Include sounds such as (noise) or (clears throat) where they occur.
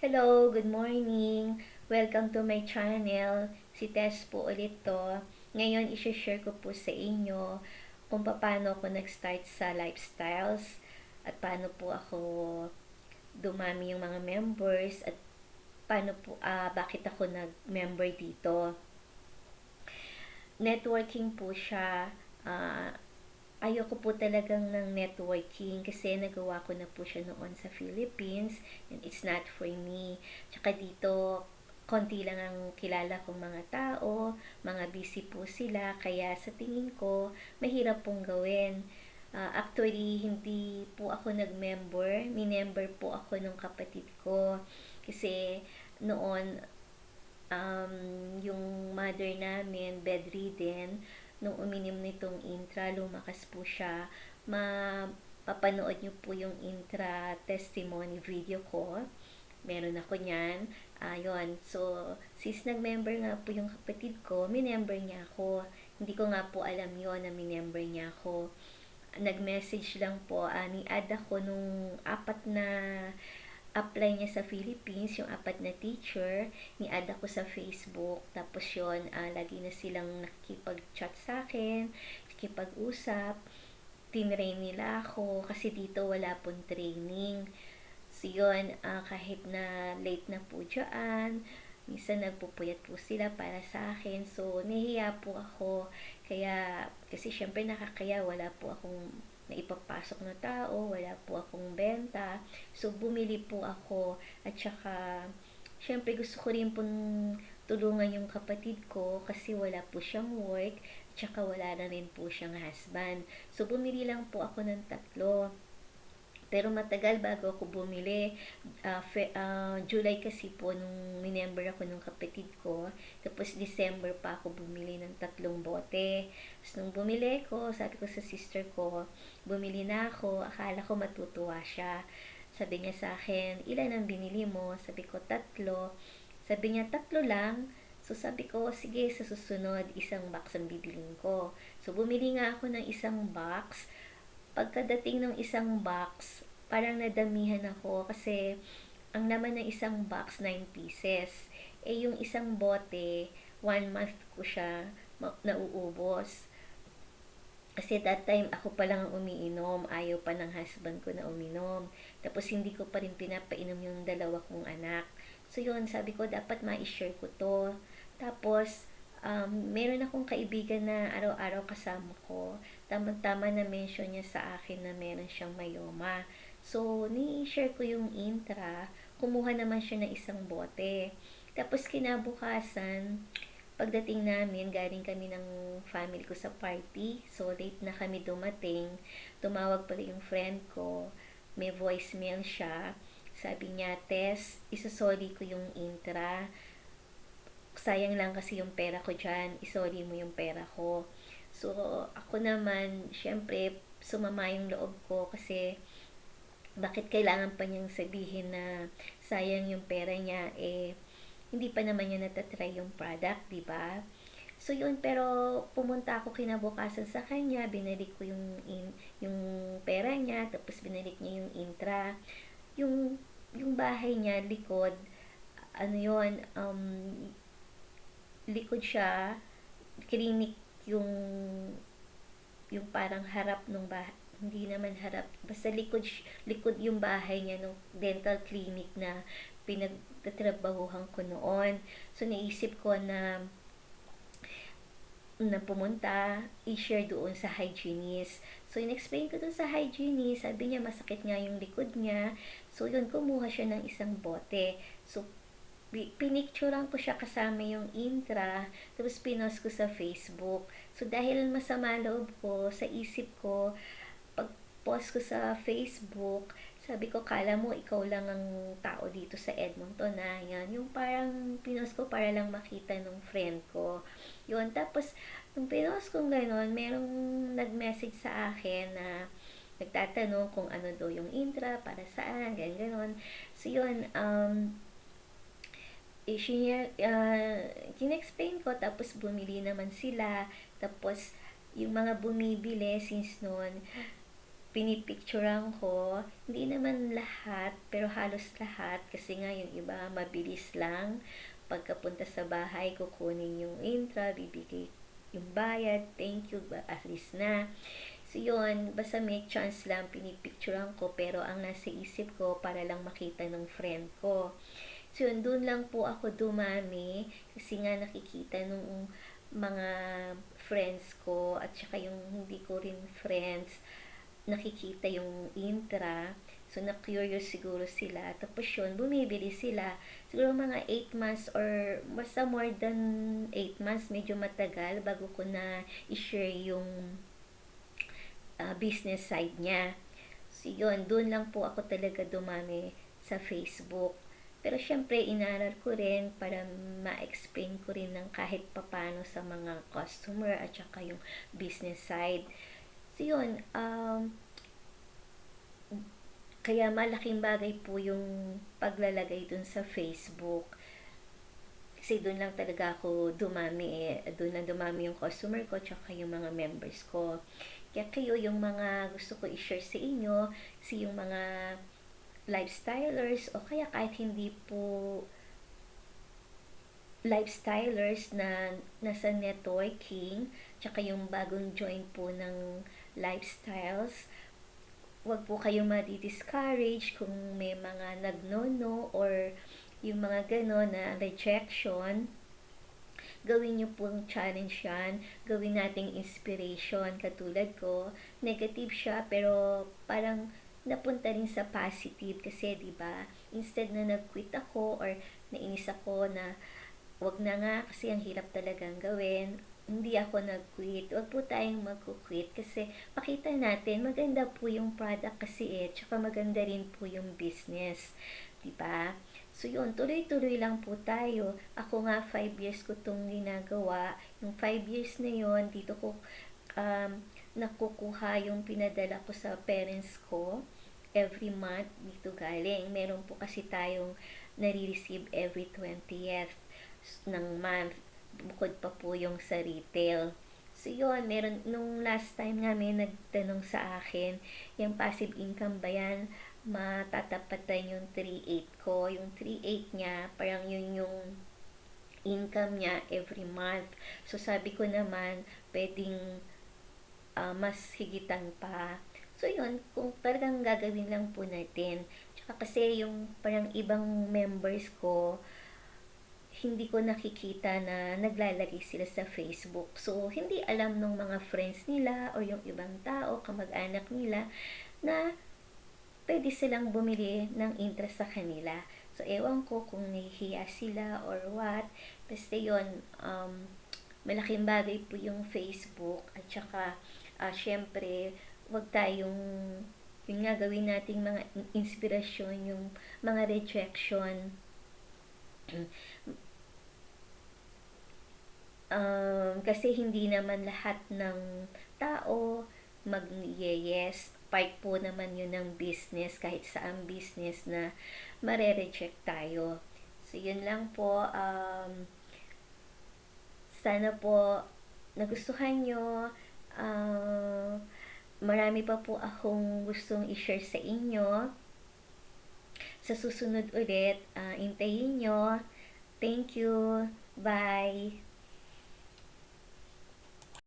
Hello, good morning. Welcome to my channel. Si Tess po ulit to. Ngayon, isi-share ko po sa inyo kung paano ako nag-start sa lifestyles at paano po ako dumami yung mga members at paano po, uh, bakit ako nag-member dito. Networking po siya. Uh, ayoko po talagang ng networking kasi nagawa ko na po siya noon sa Philippines and it's not for me. Tsaka dito, konti lang ang kilala kong mga tao, mga busy po sila, kaya sa tingin ko, mahirap pong gawin. Uh, actually, hindi po ako nag-member, minember po ako ng kapatid ko kasi noon um, yung mother namin bedridden nung uminom nitong intra, lumakas po siya. Mapapanood niyo po yung intra testimony video ko. Meron ako niyan. Ayun. Uh, so, sis nag-member nga po yung kapatid ko, minember niya ako. Hindi ko nga po alam yon na minember niya ako. Nag-message lang po, uh, ni-add ako nung apat na apply niya sa Philippines, yung apat na teacher, ni-add ako sa Facebook. Tapos yon uh, lagi na silang nakikipag-chat sa akin, nakikipag-usap. Tinrain nila ako kasi dito wala pong training. So yun, uh, kahit na late na po dyan, minsan nagpupuyat po sila para sa akin. So, nahiya po ako. Kaya, kasi syempre nakakaya, wala po akong na ipapasok na tao, wala po akong benta. So, bumili po ako at saka, syempre gusto ko rin pong tulungan yung kapatid ko kasi wala po siyang work at saka wala na rin po siyang husband. So, bumili lang po ako ng tatlo. Pero matagal bago ako bumili. Uh, fe, uh, July kasi po nung minember ako ng kapatid ko. Tapos December pa ako bumili ng tatlong bote. Tapos nung bumili ko, sabi ko sa sister ko, bumili na ako. Akala ko matutuwa siya. Sabi niya sa akin, ilan ang binili mo? Sabi ko, tatlo. Sabi niya, tatlo lang. So sabi ko, sige, sa susunod, isang box ang bibiling ko. So bumili nga ako ng isang box pagkadating ng isang box, parang nadamihan ako kasi ang naman ng isang box, 9 pieces. Eh, yung isang bote, one month ko siya nauubos. Kasi that time, ako pa lang umiinom. Ayaw pa ng husband ko na uminom. Tapos, hindi ko pa rin pinapainom yung dalawa kong anak. So, yun, sabi ko, dapat ma-share ko to. Tapos, um, meron akong kaibigan na araw-araw kasama ko. Tama-tama na mention niya sa akin na meron siyang mayoma. So, ni-share ko yung intra. Kumuha naman siya ng isang bote. Tapos, kinabukasan, pagdating namin, galing kami ng family ko sa party. So, late na kami dumating. Tumawag pala yung friend ko. May voicemail siya. Sabi niya, Tess, isasoli ko yung intra sayang lang kasi yung pera ko dyan, isoli mo yung pera ko. So, ako naman, syempre, sumama yung loob ko kasi bakit kailangan pa niyang sabihin na sayang yung pera niya, eh, hindi pa naman niya natatry yung product, di ba? So, yun, pero pumunta ako kinabukasan sa kanya, binalik ko yung, in, yung pera niya, tapos binalik niya yung intra. Yung, yung bahay niya, likod, ano yun, um, likod siya, clinic yung yung parang harap ng bahay, hindi naman harap, basta likod, likod yung bahay niya ng dental clinic na pinagtatrabahuhan ko noon. So, naisip ko na na pumunta, i-share doon sa hygienist. So, in-explain ko doon sa hygienist, sabi niya masakit nga yung likod niya. So, yun, kumuha siya ng isang bote. So, pinicturean ko siya kasama yung intra, tapos pinost ko sa Facebook. So, dahil masama loob ko, sa isip ko, pag post ko sa Facebook, sabi ko, kala mo, ikaw lang ang tao dito sa Edmonton na yan. Yung parang pinost ko para lang makita ng friend ko. Yun, tapos, nung pinost ko gano'n, merong nag-message sa akin na nagtatanong kung ano daw yung intra, para saan, ganyan, gano'n. So, yun, um, i-share, uh, kin-explain ko, tapos bumili naman sila, tapos yung mga bumibili since noon, pinipicturean ko, hindi naman lahat, pero halos lahat, kasi nga yung iba mabilis lang. Pagkapunta sa bahay, kukunin yung intra, bibigay yung bayad, thank you, at least na. So, yun, basta may chance lang, pinipicturean ko, pero ang nasa isip ko, para lang makita ng friend ko. Yun, doon lang po ako dumami, kasi nga nakikita nung mga friends ko, at saka yung hindi ko rin friends, nakikita yung intra. So, na-curious siguro sila. Tapos yun, bumibili sila. Siguro mga 8 months or basta more than 8 months, medyo matagal bago ko na i-share yung uh, business side niya. So, yun, doon lang po ako talaga dumami sa Facebook. Pero syempre, inaral ko rin para ma-explain ko rin ng kahit papano sa mga customer at saka yung business side. So, yun, um, kaya malaking bagay po yung paglalagay dun sa Facebook. Kasi doon lang talaga ako dumami eh. Doon lang dumami yung customer ko tsaka yung mga members ko. Kaya kayo yung mga gusto ko i-share sa inyo, si yung mga lifestylers o kaya kahit hindi po lifestylers na nasa networking, tsaka yung bagong join po ng lifestyles, wag po kayong madi-discourage kung may mga nagnono or yung mga gano'n na rejection. Gawin nyo pong challenge yan. Gawin nating inspiration. Katulad ko, negative siya pero parang napunta rin sa positive kasi 'di ba instead na nag-quit ako or nainis ako na wag na nga kasi ang hirap talagang gawin hindi ako nag-quit. Huwag po tayong mag-quit kasi pakita natin, maganda po yung product kasi eh, tsaka maganda rin po yung business. Diba? So yun, tuloy-tuloy lang po tayo. Ako nga, 5 years ko itong ginagawa. Yung 5 years na yon dito ko um, nakukuha yung pinadala ko sa parents ko every month dito galing. Meron po kasi tayong nare-receive every 20th ng month bukod pa po yung sa retail. So, yun, meron, nung last time nga may nagtanong sa akin, yung passive income ba yan, matatapatan yung 3.8 ko. Yung 3.8 niya, parang yun yung income niya every month. So, sabi ko naman, pwedeng uh, mas higitan pa. So, yun, kung talagang gagawin lang po natin. Tsaka kasi yung parang ibang members ko, hindi ko nakikita na naglalagay sila sa Facebook. So, hindi alam ng mga friends nila o yung ibang tao, kamag-anak nila, na pwede silang bumili ng interest sa kanila. So, ewan ko kung nahihiya sila or what. Basta yun, um, malaking bagay po yung Facebook at saka, uh, syempre, wag tayong yun nga gawin nating mga inspirasyon, yung mga rejection (clears throat) Um, kasi hindi naman lahat ng tao mag-yes. Part po naman yun ng business, kahit saan business na mare-reject tayo. So, yun lang po. Um, sana po nagustuhan nyo. Uh, marami pa po akong gustong i-share sa inyo. Sa susunod ulit, uh, intayin nyo. Thank you. Bye.